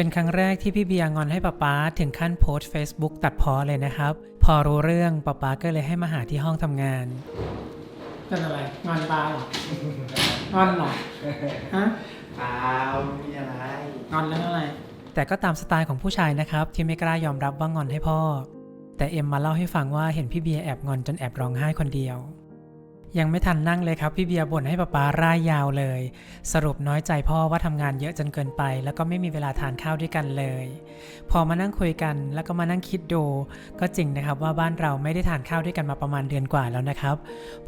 เป็นครั้งแรกที่พี่เบียร์งอนให้ป๊าป๊าถึงขั้นโพสต์ Facebook ตัดพ้อเลยนะครับ พอรู้เรื่องป๊าป๊าก็เลยให้มาหาที่ห้องทำงานเป็นอะไรงอนป้าหรองอนหรอฮะเปล่าไม่มีอะไรงอนเรื่องอะไร แต่ก็ตามสไตล์ของผู้ชายนะครับ ที่ไม่กล้ายอมรับว่างอนให้พ่อ แต่เอ็มมาเล่าให้ฟังว่าเห็นพี่เบียร์แอบงอนจนแอบร้องไห้คนเดียว ยังไม่ทันนั่งเลยครับ พี่เบียร์บ่นให้ป๊าป๊าร่ายยาวเลย สรุปน้อยใจพ่อว่าทำงานเยอะจนเกินไป แล้วก็ไม่มีเวลาทานข้าวด้วยกันเลย พอมานั่งคุยกันแล้วก็มานั่งคิดดู ก็จริงนะครับว่าบ้านเราไม่ได้ทานข้าวด้วยกันมาประมาณเดือนกว่าแล้วนะครับ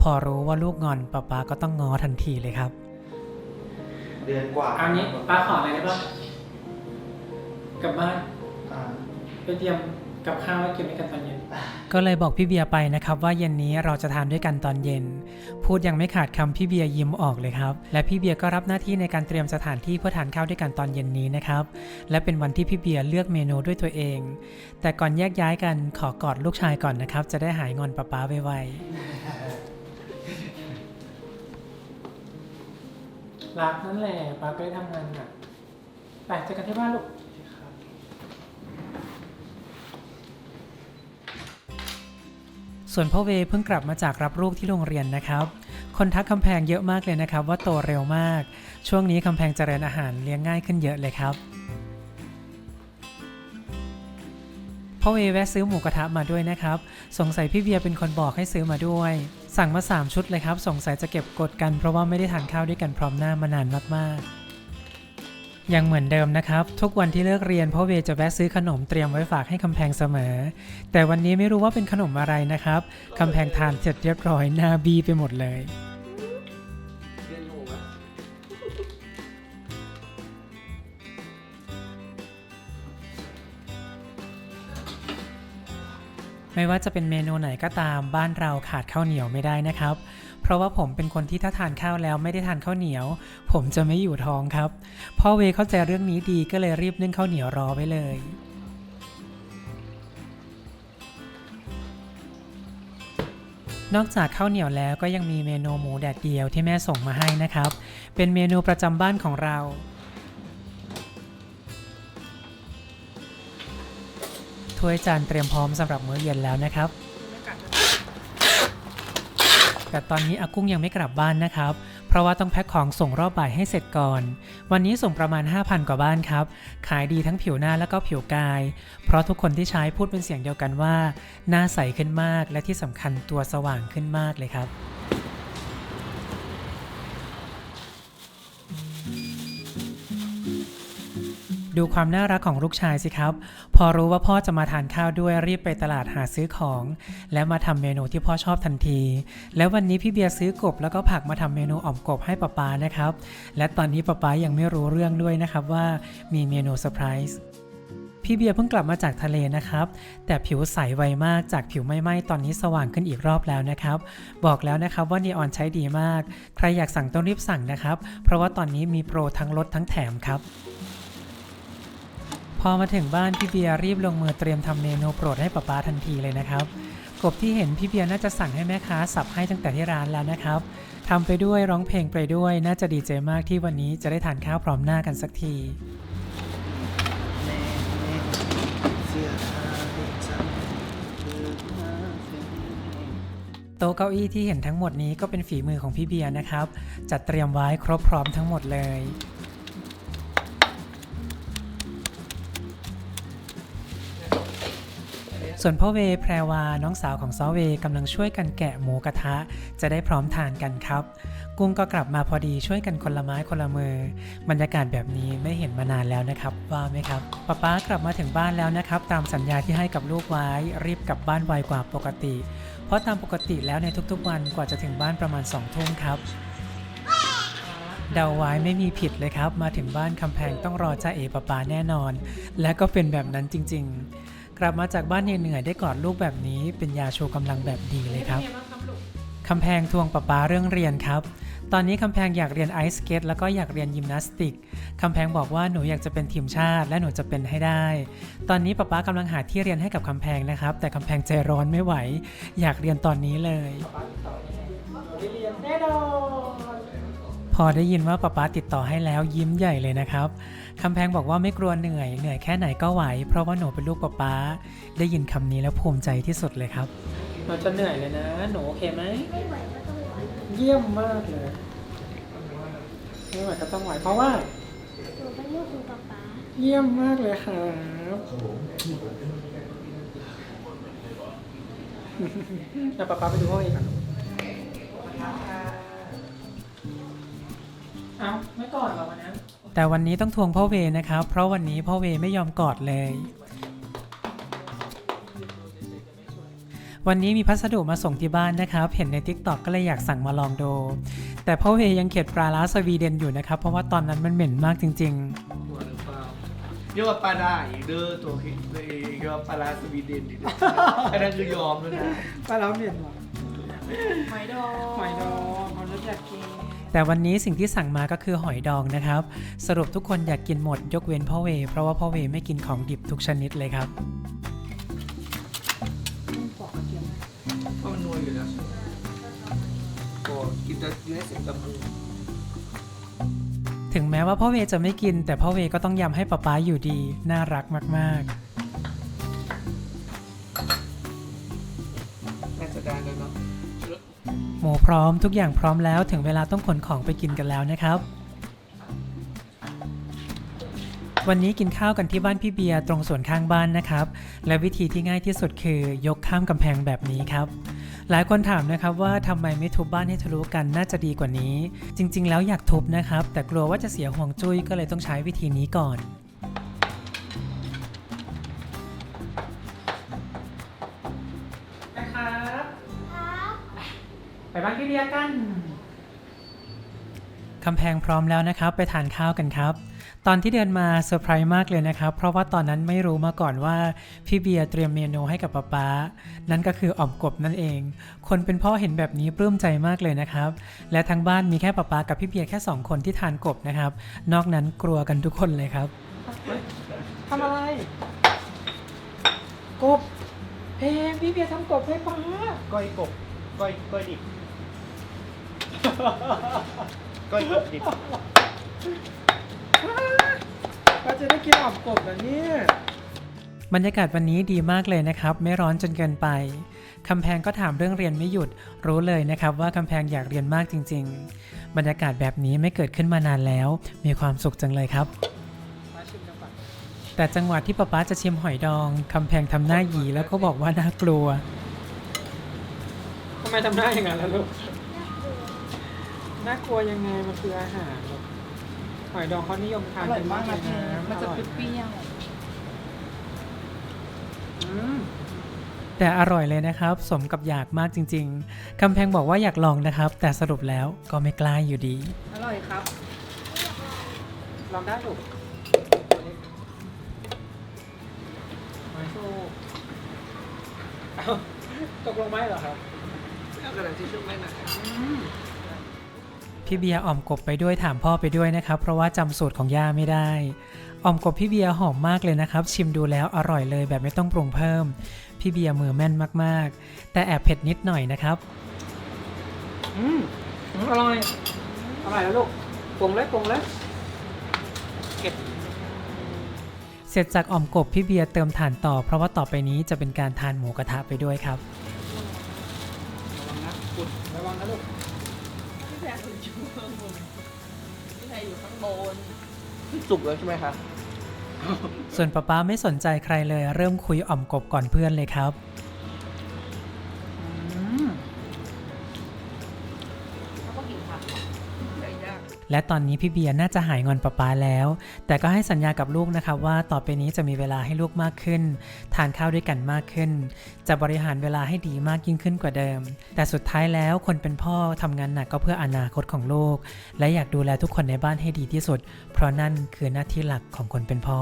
พอรู้ว่าลูกงอนป๊าป๊าก็ต้องงอทันทีเลยครับ เดือนกว่าอันนี้ป้าขออะไรได้บ้างกลับบ้านอ่าไปเตรียมกับข้าวไว้กินด้วยกันตอนเย็น ก็เลยบอกพี่เบียร์ไปนะครับว่าเย็นนี้เราจะทานด้วยกันตอนเย็น พูดยังไม่ขาดคำพี่เบียร์ยิ้มออกเลยครับ และพี่เบียร์ก็รับหน้าที่ในการเตรียมสถานที่เพื่อทานข้าวด้วยกันตอนเย็นนี้นะครับ และเป็นวันที่พี่เบียร์เลือกเมนูด้วยตัวเอง แต่ก่อนแยกย้ายกันขอกอดลูกชายก่อนนะครับ จะได้หายงอนป๊าป๊าไวๆรักนั่นแหละป๊าก็ได้ทำงานหนักไปเจอกันที่บ้านลูก ส่วนพ่อเวเพิ่งกลับมาจากรับลูกที่โรงเรียนนะครับ คนทักคำแพงเยอะมากเลยนะครับ ว่าโตเร็วมาก ช่วงนี้คำแพงเจริญอาหารเลี้ยงง่ายขึ้นเยอะเลยครับ พ่อเวแวะซื้อหมูกระทะมาด้วยนะครับ สงสัยพี่เบียร์เป็นคนบอกให้ซื้อมาด้วย สั่งมา 3 ชุดเลยครับ สงสัยจะเก็บกดกันเพราะว่าไม่ได้ทานข้าวด้วยกันพร้อมหน้ามานานมากๆ ยังเหมือนเดิมนะครับ ทุกวันที่เลิกเรียนพ่อเวจะแวะซื้อขนมเตรียมไว้ฝากให้คำแพงเสมอ แต่วันนี้ไม่รู้ว่าเป็นขนมอะไรนะครับคำแพงทานเสร็จเรียบร้อยหน้าบีไปหมดเลยไม่ว่าจะเป็นเมนูไหนก็ตามบ้านเราขาดข้าวเหนียวไม่ได้นะครับ ราะว่าผมเป็นคนที่ถ้าทานข้าวแล้วไม่ได้ทานข้าวเหนียว ผมจะไม่อยู่ท้องครับ พ่อเวเข้าใจเรื่องนี้ดีก็เลยรีบนึ่งข้าวเหนียวรอไว้เลยนอกจากข้าวเหนียวแล้วก็ยังมีเมนูหมูแดดเดียวที่แม่ส่งมาให้นะครับ เป็นเมนูประจำบ้านของเรา ถ้วยจานเตรียมพร้อมสำหรับมื้อเย็นแล้วนะครับ แต่ตอนนี้อากุ้งยังไม่กลับบ้านนะครับ เพราะว่าต้องแพ็คของส่งรอบบ่ายให้เสร็จก่อน วันนี้ส่งประมาณ 5,000 กว่าบ้านครับ ขายดีทั้งผิวหน้าและก็ผิวกาย เพราะทุกคนที่ใช้พูดเป็นเสียงเดียวกันว่า หน้าใสขึ้นมากและที่สำคัญตัวสว่างขึ้นมากเลยครับ ดูความน่ารักของลูกชายสิครับ พอรู้ว่าพ่อจะมาทานข้าวด้วยรีบไปตลาดหาซื้อของ และมาทำเมนูที่พ่อชอบทันที แล้ววันนี้พี่เบียร์ซื้อกบแล้วก็ผักมาทำเมนูอ่อมกบให้ป๊าป๊านะครับ และตอนนี้ป๊าป๊ายังไม่รู้เรื่องด้วยนะครับว่ามีเมนูเซอร์ไพรส์พี่เบียร์เพิ่งกลับมาจากทะเลนะครับ แต่ผิวใสไวมากจากผิวไหม้ตอนนี้สว่างขึ้นอีกรอบแล้วนะครับ บอกแล้วนะครับว่านีออนใช้ดีมาก ใครอยากสั่งต้องรีบสั่งนะครับ เพราะว่าตอนนี้มีโปรทั้งลดทั้งแถมครับ พอมาถึงบ้านพี่เบียร์รีบลงมือเตรียมทำเมนูโปรดให้ป๊าป๊าทันทีเลยนะครับ กบที่เห็นพี่เบียร์น่าจะสั่งให้แม่ค้าสับให้ตั้งแต่ที่ร้านแล้วนะครับทำไปด้วยร้องเพลงไปด้วยน่าจะดีใจมากที่วันนี้จะได้ทานข้าวพร้อมหน้ากันสักทีโต๊ะเก้าอี้ที่เห็นทั้งหมดนี้ก็เป็นฝีมือของพี่เบียร์นะครับ จัดเตรียมไว้ครบพร้อมทั้งหมดเลย ส่วนพ่อเวแพรวาน้องสาวของซอเวกำลังช่วยกันแกะหมูกระทะ จะได้พร้อมทานกันครับ กุ้งก็กลับมาพอดีช่วยกันคนละไม้คนละมือ บรรยากาศแบบนี้ไม่เห็นมานานแล้วนะครับ ว่าไหมครับป๊าป๊ากลับมาถึงบ้านแล้วนะครับ ตามสัญญาที่ให้กับลูกไว้รีบกลับบ้านไวกว่าปกติ เพราะตามปกติแล้วในทุกๆ วันกว่าจะถึงบ้านประมาณ2องทุ่มครับเดาไว้ไม่มีผิดเลยครับ มาถึงบ้านคำแพงต้องรอจ้าเอปะปาแน่นอน และก็เป็นแบบนั้นจริง ๆ กลับมาจากบ้านเหนื่อยๆได้กอดลูกแบบนี้ เป็นยาโชว์กำลังแบบดีเลยครับคำแพงทวงปะปาเรื่องเรียนครับ ตอนนี้คำแพงอยากเรียนไอซ์สเกตแล้วก็อยากเรียนยิมนาสติกคำแพงบอกว่าหนูอยากจะเป็นทีมชาติ และหนูจะเป็นให้ได้ ตอนนี้ป๊าป๊ากำลังหาที่เรียนให้กับคำแพงนะครับ แต่คำแพงใจร้อนไม่ไหว อยากเรียนตอนนี้เลยป๊าติดต่อยังไงเรียนแน่นอน พอได้ยินว่าป๊าป๊าติดต่อให้แล้วยิ้มใหญ่เลยนะครับคำแพงบอกว่าไม่กลัวเหนื่อยเหนื่อยแค่ไหนก็ไหว เพราะว่าหนูเป็นลูกป๊าป๊าได้ยินคำนี้แล้วภูมิใจที่สุดเลยครับเราจะเหนื่อยเลยนะ หนูโอเคไหมไม่ไหวก็ต้องไหวเยี่ยมมากเลยไม่ไหวก็ต้องไหวเพราะว่าหนูเป็นลูกของป๊าป๊าเยี่ยมมากเลยครับเดี๋ยวป๊าป๊าไปดูห้องเอง เอาไม่กอดเหรอวันนี้แต่วันนี้ต้องทวงพ่อเวนะครับ เพราะวันนี้พ่อเวไม่ยอมกอดเลย วันนี้มีพัสดุมาส่งที่บ้านนะครับ เห็นใน t ิ k t o k ก็เลยอยากสั่งมาลองดู แต่พ่อเวยังเข็ดปลาล้าสวีเดนอยู่นะครับ เพราะว่าตอนนั้นมันเหม็นมากจริงๆตัวหรือเปล่าเรียกว่าปลาได้อีกเด้อตัวเห็นเลยเรียกว่าปลาร้าสวีเดนอีกเด้ออันนั้นคือยอมแล้วนะปลาล้าเหม็นหรอหอยดองหอยดองเขาอยากกิน แต่วันนี้สิ่งที่สั่งมาก็คือหอยดองนะครับ สรุปทุกคนอยากกินหมดยกเว้นพ่อเว เพราะว่าพ่อเวไม่กินของดิบทุกชนิดเลยครับมันนัวอยู่แล้วก็กินแต่อยู่ในเสียงตะมูถึงแม้ว่าพ่อเวจะไม่กิน แต่พ่อเวก็ต้องยำให้ป๊าป๊าอยู่ดี น่ารักมากน่ มูพร้อมทุกอย่างพร้อมแล้วถึงเวลาต้องขนของไปกินกันแล้วนะครับ วันนี้กินข้าวกันที่บ้านพี่เบียร์ตรงสวนข้างบ้านนะครับ และวิธีที่ง่ายที่สุดคือยกข้ามกำแพงแบบนี้ครับหลายคนถามนะครับว่าทำไมไม่ทุบบ้านให้ทะลุกันน่าจะดีกว่านี้ จริง ๆ แล้วอยากทุบนะครับ แต่กลัวว่าจะเสียห่วงจุ้ยก็เลยต้องใช้วิธีนี้ก่อน บ้านพี่เบียร์กันคำแพงพร้อมแล้วนะครับ ไปทานข้าวกันครับ ตอนที่เดินมาเซอร์ไพรส์มากเลยนะครับ เพราะว่าตอนนั้นไม่รู้มาก่อนว่า พี่เบียร์เตรียมเมนูให้กับป๊าป๊า นั่นก็คืออ่อมกบนั่นเอง คนเป็นพ่อเห็นแบบนี้ปลื้มใจมากเลยนะครับ และทั้งบ้านมีแค่ป๊าป๊ากับพี่เบียร์แค่สองคนที่ทานกบนะครับ นอกนั้นกลัวกันทุกคนเลยครับทำอะไร กบเพงพี่เบียร์ทำกบให้ป๊าก้อยกบก้อยก้อยดิบ ก้อยกบดิบก็จะได้กินอ่อมกบแล้วเนี่ย บรรยากาศวันนี้ดีมากเลยนะครับ ไม่ร้อนจนเกินไปคำแพงก็ถามเรื่องเรียนไม่หยุด รู้เลยนะครับว่าคำแพงอยากเรียนมากจริง ๆ บรรยากาศแบบนี้ไม่เกิดขึ้นมานานแล้ว มีความสุขจังเลยครับ แต่จังหวะที่ป๊าป๊าจะชิมหอยดองคำแพงทำหน้าหยีแล้วก็บอกว่าน่ากลัวทำไมทำหน้าอย่างนั้นล่ะลูก น่ากลัวยังไงมันคืออาหารหอยดองเขานิยมทานอร่อยมากนะเธอมันจะเปรี้ยวแต่อร่อยเลยนะครับ สมกับอยากมากจริงๆคำแพงบอกว่าอยากลองนะครับ แต่สรุปแล้วก็ไม่กล้าอยู่ดี ๆอร่อยครับลองได้ถูกไม่ถูกตกลงไหมเหรอครับเอากระดาษทิชชู่ไหมนะ พี่เบียร์อ่อมกบไปด้วยถามพ่อไปด้วยนะครับ เพราะว่าจำสูตรของย่าไม่ได้อ่อมกบพี่เบียร์หอมมากเลยนะครับ ชิมดูแล้วอร่อยเลยแบบไม่ต้องปรุงเพิ่ม พี่เบียร์มือแม่นมากๆ แต่แอบเผ็ดนิดหน่อยนะครับอืมอร่อยอร่อยแล้วลูกปรุงเลยปรุงเลยเก็บเสร็จจากอ่อมกบพี่เบียร์เติมถ่านต่อ เพราะว่าต่อไปนี้จะเป็นการทานหมูกระทะไปด้วยครับระวังนะลูกพี่ แพรอยู่ข้างบนพี่แพรอยู่ข้างบนสุกแล้วใช่ไหมคะส่วนป๊าป๊าไม่สนใจใครเลย เริ่มคุยอ่อมกบก่อนเพื่อนเลยครับ และตอนนี้พี่เบียร์น่าจะหายงอนป๊าป๊าแล้ว แต่ก็ให้สัญญากับลูกนะครับว่าต่อไปนี้จะมีเวลาให้ลูกมากขึ้น ทานข้าวด้วยกันมากขึ้น จะบริหารเวลาให้ดีมากยิ่งขึ้นกว่าเดิม แต่สุดท้ายแล้วคนเป็นพ่อทำงานหนักก็เพื่ออนาคตของลูก และอยากดูแลทุกคนในบ้านให้ดีที่สุด เพราะนั่นคือหน้าที่หลักของคนเป็นพ่อ